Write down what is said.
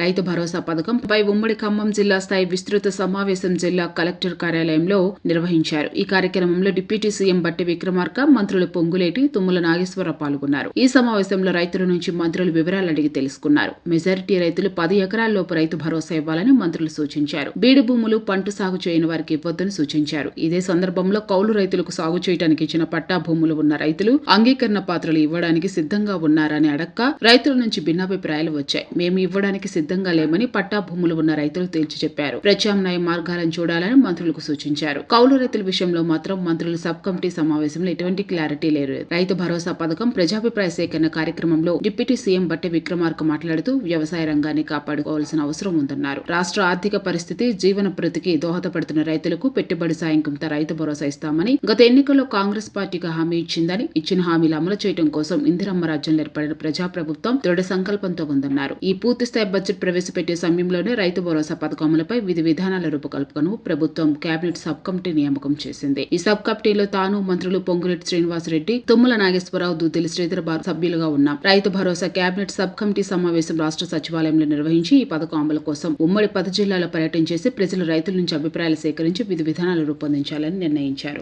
రైతు భరోసా పథకంపై ఉమ్మడి ఖమ్మం జిల్లా స్థాయి విస్తృత సమావేశం జిల్లా కలెక్టర్ కార్యాలయంలో నిర్వహించారు. ఈ కార్యక్రమంలో డిప్యూటీ సీఎం బట్టి విక్రమార్క మంత్రులు పొంగులేటి తుమ్మల నాగేశ్వరరావు పాల్గొన్నారు. ఈ సమావేశంలో రైతుల నుంచి మంత్రులు వివరాలు అడిగి తెలుసుకున్నారు. మెజారిటీ రైతులు పది ఎకరాల్లోపు రైతు భరోసా ఇవ్వాలని మంత్రులు సూచించారు. బీడు భూములు పంట సాగు చేయని వారికి ఇవ్వొద్దని సూచించారు. ఇదే సందర్భంలో కౌలు రైతులకు సాగు చేయడానికి ఇచ్చిన పట్టా భూములు ఉన్న రైతులు అంగీకరణ పాత్రలు ఇవ్వడానికి సిద్ధంగా ఉన్నారని అడక్క రైతుల నుంచి భిన్నాభిప్రాయాలు వచ్చాయి. మేము ఇవ్వడానికి సిద్ధంగా లేమని పట్టా భూములు ఉన్న రైతులు తేల్చి చెప్పారు. ప్రత్యామ్నాయ మార్గాలను చూడాలని మంత్రులకు సూచించారు. కౌలు రైతుల విషయంలో మాత్రం మంత్రులు సబ్ కమిటీ సమావేశంలో ఎటువంటి క్లారిటీ లేరు రైతు భరోసా పథకం ప్రజాభిప్రాయ సేకరణ కార్యక్రమంలో డిప్యూటీ సీఎం బట్టి విక్రమార్క మాట్లాడుతూ వ్యవసాయ రంగాన్ని కాపాడుకోవాల్సిన అవసరం ఉందన్నారు. రాష్ట్ర ఆర్థిక పరిస్థితి జీవన ప్రతికి దోహదపడుతున్న రైతులకు పెట్టుబడి సాయం కింద రైతు భరోసా ఇస్తామని గత ఎన్నికల్లో కాంగ్రెస్ పార్టీకి హామీ ఇచ్చిందని ఇచ్చిన హామీలు అమలు చేయడం కోసం ఇందిరమ్మ రాజ్యంలో ఏర్పడిన ప్రజాప్రభుత్వం దృఢ సంకల్పంతో ఉందన్నారు. ఈ పూర్తిస్థాయి బడ్జెట్ ప్రవేశపెట్టే సమయంలోనే రైతు భరోసా పథకములపై విధి విధానాల రూపకల్పనకు ప్రభుత్వం కేబినెట్ సబ్ కమిటీ నియామకం చేసింది. ఈ సబ్ కమిటీలో తాను మంత్రులు పొంగులెట్టి శ్రీనివాసరెడ్డి తుమ్మల నాగేశ్వరరావు దుద్దిలి శ్రీధర్ బాబు సభ్యులుగా ఉన్నాం. Rythu Bharosa cabinet sub committee సమావేశం రాష్ట్ర సచివాలయంలో నిర్వహించి ఈ పథకం అమలు కోసం ఉమ్మడి పది జిల్లాలో పర్యటన చేసి ప్రజలు రైతుల నుంచి అభిప్రాయాలు సేకరించి విధి విధానాలు రూపొందించాలని నిర్ణయించారు.